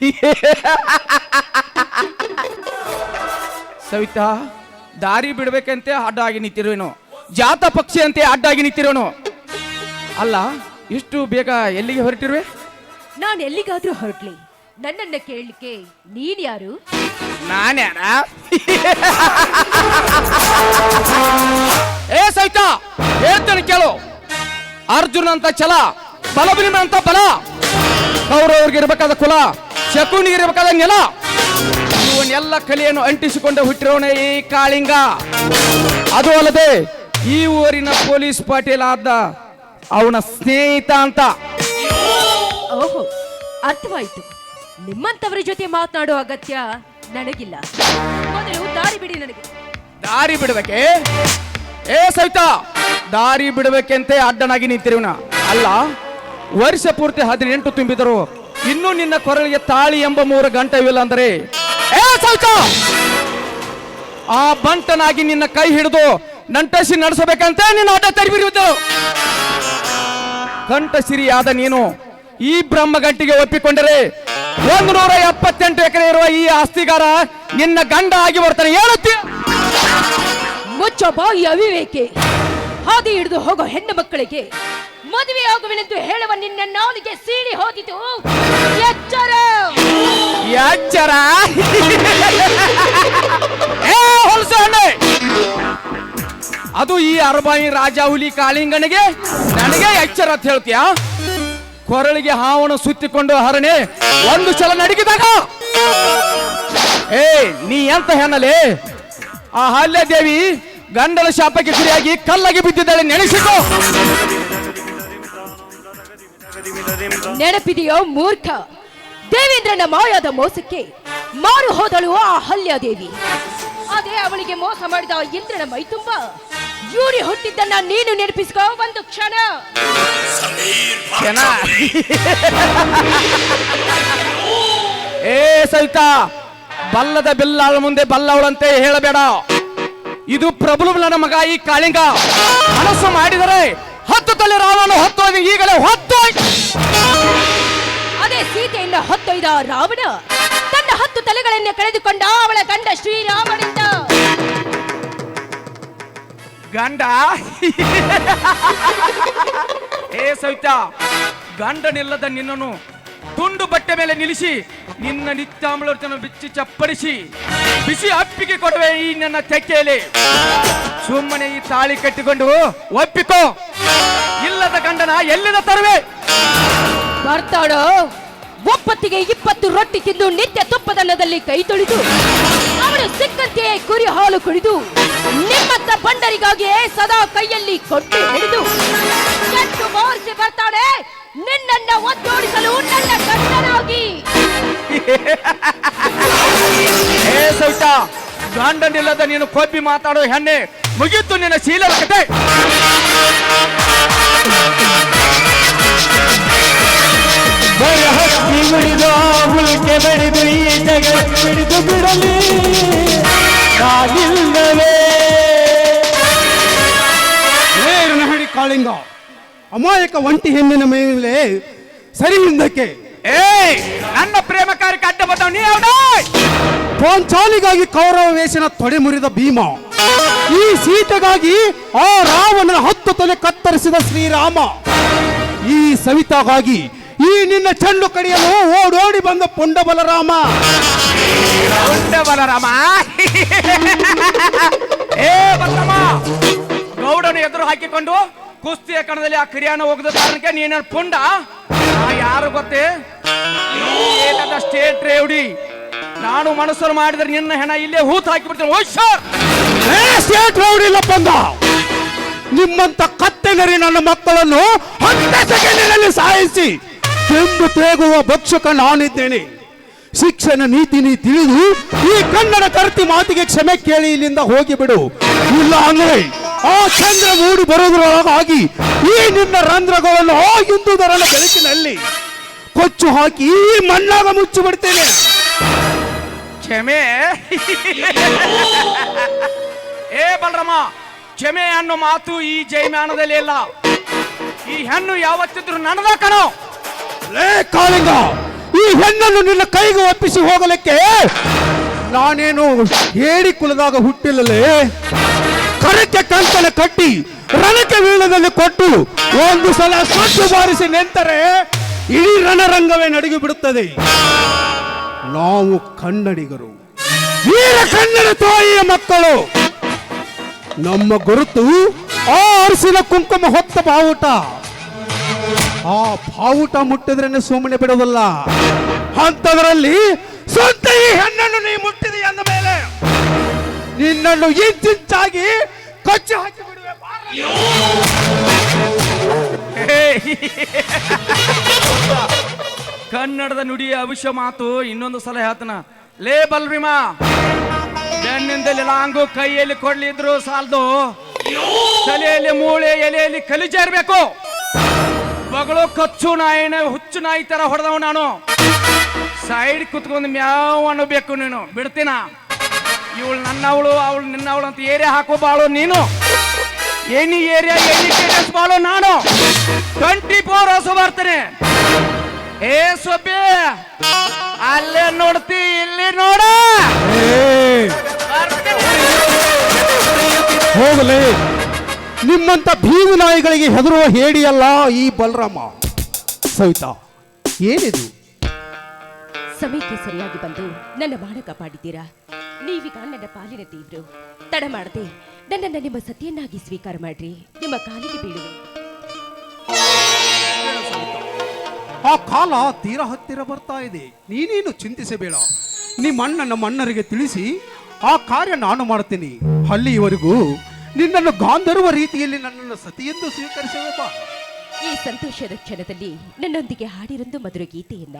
ಸವಿತಾ ದಾರಿ ಬಿಡಬೇಕಂತೆ ಅಡ್ಡಾಗಿ ನಿಂತಿರೋನು ಜಾತ ಪಕ್ಷಿ ಅಂತೆ ಅಡ್ಡಾಗಿ ನಿಂತಿರೋನು ಅಲ್ಲ ಇಷ್ಟು ಬೇಗ ಎಲ್ಲಿಗೆ ಹೊರಟಿರುವೆ? ನಾನು ಎಲ್ಲಿಗಾದ್ರೂ ಹೊರಟ್ಲಿ. ನನ್ನನ್ನ ಕೇಳಲಿಕ್ಕೆ ನೀನ್ ಯಾರು? ನಾನ್ಯಾರ ಏ ಸವಿತಾ ಹೇಳ್ತೇನೆ ಕೇಳು. ಅರ್ಜುನ ಅಂತ ಛಲ ಬಲಭೀಮ ಅಂತ ಬಲ. ಕೌರವ್ರಿಗೆ ಇರಬೇಕಾದ ಕುಲ ಶಕುನಿಗೆ ಇರಬೇಕಾದಂಗಲ್ಲ? ನೆಲ ಇವನ್ನೆಲ್ಲ ಕಲೆಯನ್ನು ಅಂಟಿಸಿಕೊಂಡು ಹುಟ್ಟಿರೋನೇ ಈ ಕಾಳಿಂಗ. ಅದು ಅಲ್ಲದೆ ಈ ಊರಿನ ಪೊಲೀಸ್ ಪಾಟೀಲ್ ಆದ ಅವನ ಸ್ನೇಹಿತ ಅಂತ. ಓಹೋ ಅರ್ಥವಾಯ್ತು. ನಿಮ್ಮಂತವರ ಜೊತೆ ಮಾತನಾಡೋ ಅಗತ್ಯ ನನಗಿಲ್ಲ. ಮೊದಲು ದಾರಿ ಬಿಡಿ ನನಗೆ. ದಾರಿ ಬಿಡಬೇಕೆ? ಏ ಸಹಿತ ದಾರಿ ಬಿಡಬೇಕೆಂತೆ ಅಡ್ಡನಾಗಿ ನಿಂತಿರುವನ. ಅಲ್ಲ ವರ್ಷ ಪೂರ್ತಿ ಹದಿನೆಂಟು ತುಂಬಿದರು ಇನ್ನೂ ನಿನ್ನ ಕೊರಳಿಗೆ ತಾಳಿ ಎಂಬ ಮೂರು ಗಂಟವಿಲ್ಲ ಅಂದರೆ? ಆ ಬಂಟನಾಗಿ ನಿನ್ನ ಕೈ ಹಿಡಿದು ನಂಟಸಿ ನಡೆಸಬೇಕಂತ ನಿನ್ನ ಆಟ ತರಿಬಿರುವುದು. ಕಂಠಸಿರಿಯಾದ ನೀನು ಈ ಬ್ರಹ್ಮ ಗಂಟಿಗೆ ಒಪ್ಪಿಕೊಂಡರೆ ಒಂದು ನೂರ ಎಪ್ಪತ್ತೆಂಟು ಎಕರೆ ಇರುವ ಈ ಆಸ್ತಿಗಾರ ನಿನ್ನ ಗಂಡ ಆಗಿ ಬರ್ತಾನೆ ಹೇಳುತ್ತೀಯ ಮುಚ್ಚ ಬಾಯಿ ಅವಿವೇಕೆ. ಹಾದಿ ಹಿಡಿದು ಹೋಗೋ ಹೆಣ್ಣು ಮಕ್ಕಳಿಗೆ ಮದುವೆ ಆಗುವೆನೆಂದು ಹೇಳುವ ನಿನ್ನ ನಾಲಿಗೆ ಸೀಳಿ ಹೋಗಿತು ಎಚ್ಚರ! ಎಚ್ಚರ? ಅದು ಈ ಅರಬಾಯಿ ರಾಜ ಹುಲಿ ಕಾಳಿಂಗನಿಗೆ ನನಗೆ ಎಚ್ಚರ ಅಂತ ಹೇಳ್ತೀಯ? ಕೊರಳಿಗೆ ಹಾವನ್ನು ಸುತ್ತಿಕೊಂಡು ಹರಣೆ ಒಂದು ಸಲ ನಡಗಿದಾಗ? ಏ, ನೀ ಎಂತ ಹೆಣ್ಣಲೆ? ಆ ಹಾಲ್ಯ ದೇವಿ ಗಂಡನ ಶಾಪಕ್ಕೆ ಗುರಿಯಾಗಿ ಕಲ್ಲಾಗಿ ಬಿದ್ದಿದ್ದಾಳೆ ನೆನೆಸಿಕೋ. ನೆನಪಿದೆಯೋ ಮೂರ್ಖ? ದೇವೇಂದ್ರನ ಮಾಯಾದ ಮೋಸಕ್ಕೆ ಮಾರು ಹೋದಳು ಆ ಹಲ್ಯ ದೇವಿ. ಅದೇ ಅವಳಿಗೆ ಮೋಸ ಮಾಡಿದ ಆ ಇಂದ್ರನ ಮೈ ತುಂಬ ಯೂರಿ ಹುಟ್ಟಿದ್ದನ್ನ ನೀನು ನೆನಪಿಸ್ಕೋ ಒಂದು ಕ್ಷಣ. ಜನ ಏ ಸವಿತಾ ಬಲ್ಲದ ಬಿಲ್ಲಾಳ ಮುಂದೆ ಬಲ್ಲವಳಂತೆ ಹೇಳಬೇಡ. ಇದು ಪ್ರಬಲನ ಮಗ ಈ ಕಾಳಿಂಗ. ಮನಸ್ಸು ಮಾಡಿದರೆ ಹತ್ತು ತಲೆ ರಾವಣ ಹೊತ್ತು ಹೋಗಿ ಈಗಲೇ ಹೊತ್ತು ಅದೇ ಸೀತೆಯಿಂದ ಹೊತ್ತೊಯ್ದ ರಾವಣ ತನ್ನ ಹತ್ತು ತಲೆಗಳನ್ನೇ ಕಳೆದುಕೊಂಡ ಅವಳ ಗಂಡ ಶ್ರೀರಾಮನಿಂದ. ಗಂಡ? ಏ ಸವಿತಾ ಗಂಡನಿಲ್ಲದ ನಿನ್ನನ್ನು ತುಂಡು ಬಟ್ಟೆ ಮೇಲೆ ನಿಲ್ಲಿಸಿ, ನಿನ್ನ ನಿತ್ಯಾಮ್ಲೋರ್ಚನ ಬಿಚ್ಚಿ ಚಪ್ಪಡಿಸಿ, ಬಿಸಿ ಅಪ್ಪಿಗೆ ಕೊಡುವೆ ಈ ನನ್ನ ತೆಕ್ಕೆಯಲ್ಲಿ ಸುಮ್ಮನೆ ಈ ತಾಳಿ ಕಟ್ಟಿಕೊಂಡು ಒಪ್ಪಿಕೋ. ಇಲ್ಲದ ಗಂಡನ ಎಲ್ಲಿದ ತರುವೆ? ಬರ್ತಾಡೋ. ಒಪ್ಪತ್ತಿಗೆ ಇಪ್ಪತ್ತು ರೊಟ್ಟಿ ತಿಂದು ನಿತ್ಯ ತುಪ್ಪದನ್ನದಲ್ಲಿ ಕೈ ತೊಳೆದು, ಅವಳು ಸಿಕ್ಕಂತೆಯೇ ಕುರಿ ಹಾಲು ಕುಡಿದು ನಿಮ್ಮತ್ತ ಬಂಡರಿಗಾಗಿಯೇ ಸದಾ ಕೈಯಲ್ಲಿ ಕೊಟ್ಟು ಹಿಡಿದು ಮೋರಿಸಿ ಬರ್ತಾಳೆ. ನಿನ್ನನ್ನ ಒದ್ದೋಡಿಸಲು ನನ್ನ ಗಂಡನಾಗಿ. ಏ ಸವಿತಾ ಗಂಡನಿಲ್ಲದ ನೀನು ಕೊಬ್ಬಿ ಮಾತಾಡೋ ಹೆಣ್ಣೆ ಮುಗಿತು ನಿನ್ನ ಶೀಲದ ಕತೆ ಬರಹಕ್ಕಿ ಉಳಿದು ಉಲ್ಕೆ ಬಡಿದು ಈ ಜಗತ್ ಬಿಡಿದು ಬಿಡಲಿ. ನಾನಿಲ್ಲವೇ. ನಡಿ ಕಾಳಿಂಗ. ಅಮಾಯಕ ಒಂಟಿ ಹೆಣ್ಣಿನ ಮೇಲೆ ಸರಿ ಹಿಂದಕ್ಕೆ ಏ ನನ್ನ ಪ್ರೇಮ ಕಾರ್ಯಕ್ಕೆ ಅಡ್ಡ ನೀ ಯಾವ್ದು? ಪಾಂಚಾಲಿಗಾಗಿ ಕೌರವ ವೇಷನ ತೊಡೆ ಮುರಿದ ಭೀಮ. ಈ ಸೀತೆಗಾಗಿ ಆ ರಾವಣನ ಹತ್ತು ತಲೆ ಕತ್ತರಿಸಿದ ಶ್ರೀರಾಮ. ಈ ಸವಿತಾಗಾಗಿ ಈ ನಿನ್ನ ಚೆಂಡು ಕಡಿಯಲು ಓಡೋಡಿ ಬಂದ ಪುಂಡ ಬಲರಾಮ ಪುಂಡ ಬಲರಾಮ ಏ ಬಲರಾಮ ಗೌಡನು ಎದುರು ಹಾಕಿಕೊಂಡು ಕುಸ್ತಿಯ ಕಣದಲ್ಲಿ ಆ ಕಿರಿಯಾಣ ಹೋಗದ ಕಾರಣಕ್ಕೆ ನೀನ ಪುಂಡ. ಯಾರು ಗೊತ್ತೇ? ಸ್ಟೇಟ್ ರೇವಡಿ. ನಾನು ಮನಸ್ಸನ್ನು ಮಾಡಿದ್ರೆ ನಿನ್ನ ಹೆಣ ಇಲ್ಲೇ ಹೂತ್ ಹಾಕಿಬಿಡ್ತೇನೆ. ಹುಷಾರ್ ಸ್ಟೇಟ್ ಸ್ಟೇಟ್ ಇಲ್ಲ ಪಂದ ನಿಮ್ಮಂತ ಕತ್ತೆನರಿ ನನ್ನ ಮಕ್ಕಳನ್ನು ಹತ್ತು ಸೆಕೆಂಡಿನಲ್ಲಿ ಸಾಯಿಸಿ ಕೆಂಪು ತೇಗುವ ಭಕ್ಷಕ ನಾನಿದ್ದೇನೆ. ಶಿಕ್ಷಣ ನೀತಿ ನೀ ತಿಳಿದು ಈ ಕನ್ನಡ ಕರ್ತಿ ಮಾತಿಗೆ ಕ್ಷಮೆ ಕೇಳಿ ಇಲ್ಲಿಂದ ಹೋಗಿಬಿಡು. ಇಲ್ಲ ಅಂದ್ರೆ ಆ ಚಂದ್ರ ಮೂಡಿ ಬರೋದ್ರೊಳಗಾಗಿ ಈ ನಿನ್ನ ರಂಧ್ರಗಳನ್ನು ಆ ಹಿಂದೂದರನ ಬೆಳಕಿನಲ್ಲಿ ಕೊಚ್ಚು ಹಾಕಿ ಈ ಮಣ್ಣಾಗ ಮುಚ್ಚು ಬಿಡ್ತೇನೆ. ಕ್ಷಮೆ. ಏ ಬಲರಾಮ ಕ್ಷಮೆ ಅನ್ನೋ ಮಾತು ಈ ಜೈಮಾನದಲ್ಲಿ ಇಲ್ಲ. ಈ ಹೆಣ್ಣು ಯಾವತ್ತಿದ್ರು ನನ್ನದ ಕಣೋ. ಲೇ ಕಾಳಿಂಗ ಈ ಹೆಣ್ಣನ್ನು ನಿನ್ನ ಕೈಗೆ ಒಪ್ಪಿಸಿ ಹೋಗಲಿಕ್ಕೆ ನಾನೇನು ಹೇಳಿ ಕುಲದಾಗ ಹುಟ್ಟಿಲ್ಲಲೇ? ಕಂಕಣ ಕಟ್ಟಿ, ರಣಕ್ಕೆ ವೀಳದಲ್ಲಿ ಕೊಟ್ಟು ಒಂದು ಸಲ ಸೊಟ್ಟು ಬಾರಿಸಿ ನಿಂತರೆ ಇಡೀ ರಣರಂಗವೇ ನಡುಗಿ ಬಿಡುತ್ತದೆ ನಾವು ಕನ್ನಡಿಗರು, ವೀರ ಕನ್ನಡ ತಾಯಿಯ ಮಕ್ಕಳು, ನಮ್ಮ ಗುರುತು ಆ ಅರಸಿನ ಕುಂಕುಮ ಹೊತ್ತ ಬಾವುಟ ಆ ಬಾವುಟ ಮುಟ್ಟಿದ್ರೆ ಸುಮ್ಮನೆ ಬಿಡೋದಲ್ಲ ಅಂತದರಲ್ಲಿ ಸ್ವಂತ ಈ ಹೆಣ್ಣನ್ನು ನೀ ಮುಟ್ಟಿದಿ ಅಂದ ಮೇಲೆ ನಿನ್ನನ್ನು ಇಂಚಿಂಚಾಗಿ ಕಚ್ಚಿ ಹಾಕಿ ಬಿಡುವೆ. ಕನ್ನಡದ ನುಡಿಯ ಅವಶ್ಯ ಮಾತು ಇನ್ನೊಂದು ಸಲ ಹೇಳ್ತನ. ಲೇ ಬಲ್ರಿಮಾ ಬೆನ್ನಿಂದಲ್ಲಿ ಲಾಂಗು ಕೈಯಲ್ಲಿ ಕೊಡ್ಲಿದ್ರು ಸಾಲದು. ತಲೆಯಲ್ಲಿ ಮೂಳೆ ಎಲೆಯಲ್ಲಿ ಕಲಿಜ ಇರ್ಬೇಕು. ಮಗಳು ಕಚ್ಚು ನಾಯಿನ ಹುಚ್ಚು ನಾಯಿ ತರ ಹೊಡೆದವ ನಾನು. ಸೈಡ್ ಕುತ್ಕೊಂಡು ಮ್ಯಾವ್ ಅನ್ನಬೇಕು ನೀನು. ಬಿಡ್ತೀನ? ಇವಳು ನನ್ನವಳು ಅವಳು ನಿನ್ನವಳು ಅಂತ ಏರಿಯಾ ಹಾಕೋ ಬಾಳು ನೀನು. ಏನಿ ಏರಿಯಾ ಏನಿ ಸ್ಟೇಟಸ್ ಬಾಳು ನಾನು. ಟ್ವೆಂಟಿ ಫೋರ್ ಅವರ್ಸ್ ಬರ್ತೇನೆ. ಏ ಸೊಬ್ಬಿ ಅಲ್ಲೇ ನೋಡ್ತಿ ಇಲ್ಲಿ ನೋಡ. ಹೋಗಲಿ ನಿಮ್ಮಂತ ಭೀಮ ನಾಯಿಗಳಿಗೆ ಹೆದರುವ ಹೇಡಿಯಲ್ಲ ಈ ಬಲರಾಮ. ಸವಿತಾ ಏನಿದು? ಸಮಯಕ್ಕೆ ಸರಿಯಾಗಿ ಬಂದು ನನ್ನ ಬಾಣ ಕಾಪಾಡಿದ್ದೀರಾ? ನೀವೀಗ ನನ್ನ ಪಾಲಿನ ತೀವ್ರು. ತಡ ಮಾಡದೆ. ನನ್ನನ್ನು ನಿಮ್ಮ ಸತಿಯನ್ನಾಗಿ ಸ್ವೀಕಾರ ಮಾಡ್ರಿ. ನಿಮ್ಮ ಕಾಲಿಗೆ ಬೀಳುವೆ. ಆ ಕಾಲ ತೀರ ಹತ್ತಿರ ಬರ್ತಾ ಇದೆ. ನೀನೇನು ಚಿಂತಿಸಬೇಡ. ನಿಮ್ಮ ಅಣ್ಣ ನಮ್ಮ ಅಣ್ಣರಿಗೆ ತಿಳಿಸಿ ಆ ಕಾರ್ಯ ನಾನು ಮಾಡ್ತೀನಿ. ಅಲ್ಲಿಯವರೆಗೂ ನಿನ್ನನ್ನು ಗಾಂಧರ್ವ ರೀತಿಯಲ್ಲಿ ನನ್ನನ್ನು ಸತಿಯೆಂದು ಸ್ವೀಕರಿಸಬೇಕಾ ಈ ಸಂತೋಷದ ಕ್ಷಣದಲ್ಲಿ ನನ್ನೊಂದಿಗೆ ಹಾಡಿರೊಂದು ಮಧುರ ಗೀತೆಯನ್ನ